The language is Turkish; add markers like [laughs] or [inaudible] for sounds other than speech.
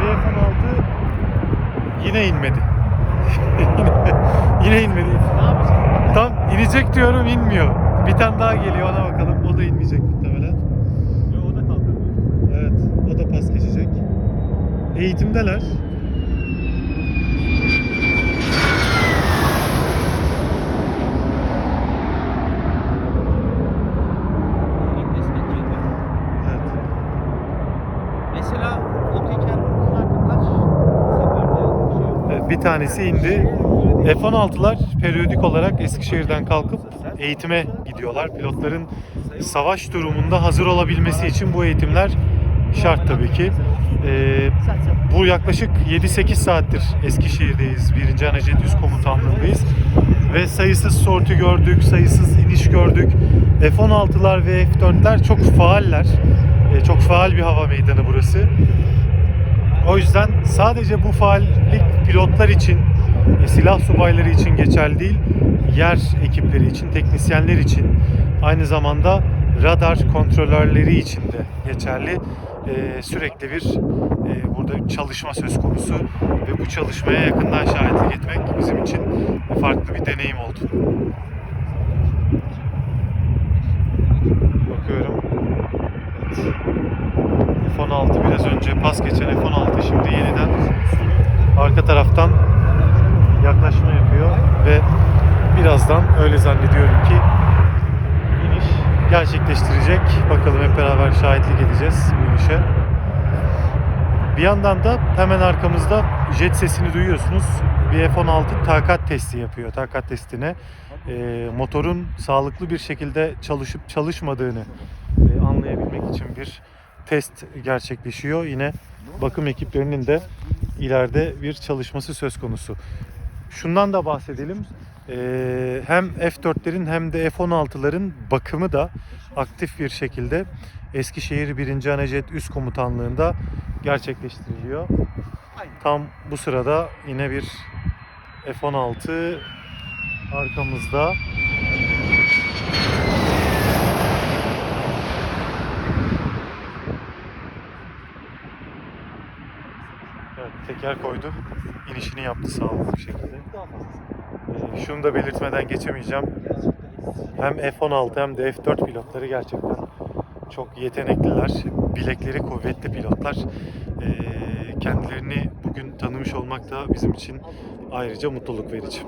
VF16 yine inmedi. [laughs] yine inmedi. Tam inecek diyorum inmiyor. Bir tane daha geliyor ona bakalım. O da inmeyecek muhtemelen. Yo, o da kalkar. Evet. O da pas geçecek. Eğitimdeler. Mesela 32 bir tanesi indi. F-16'lar periyodik olarak Eskişehir'den kalkıp eğitime gidiyorlar. Pilotların savaş durumunda hazır olabilmesi için bu eğitimler şart tabii ki. Ee, bu yaklaşık 7-8 saattir Eskişehir'deyiz. 1. Anajet Üst Komutanlığı'ndayız. Ve sayısız sortu gördük, sayısız iniş gördük. F-16'lar ve F-4'ler çok faaller. Ee, çok faal bir hava meydanı burası. O yüzden sadece bu faallik pilotlar için, e, silah subayları için geçerli değil, yer ekipleri için, teknisyenler için, aynı zamanda radar kontrolörleri için de geçerli. E, sürekli bir e, burada çalışma söz konusu ve bu çalışmaya yakından şahitlik etmek bizim için farklı bir deneyim oldu. Bakıyorum. Evet. F-16 biraz önce pas geçen F-16 şimdi yeniden arka taraftan yaklaşma yapıyor ve birazdan öyle zannediyorum ki iniş gerçekleştirecek. Bakalım hep beraber şahitlik edeceğiz bu inişe. Bir yandan da hemen arkamızda jet sesini duyuyorsunuz. Bir F-16 takat testi yapıyor. Takat testine e, motorun sağlıklı bir şekilde çalışıp çalışmadığını için bir test gerçekleşiyor. Yine bakım ekiplerinin de ileride bir çalışması söz konusu. Şundan da bahsedelim. Ee, hem F4'lerin hem de F16'ların bakımı da aktif bir şekilde Eskişehir 1. Anajet Üst Komutanlığı'nda gerçekleştiriliyor. Tam bu sırada yine bir F16 arkamızda. Evet, teker koydu. İnişini yaptı sağlıklı bir şekilde. Ee, şunu da belirtmeden geçemeyeceğim. Hem F-16 hem de F-4 pilotları gerçekten çok yetenekliler. Bilekleri kuvvetli pilotlar. Ee, kendilerini bugün tanımış olmak da bizim için ayrıca mutluluk verici.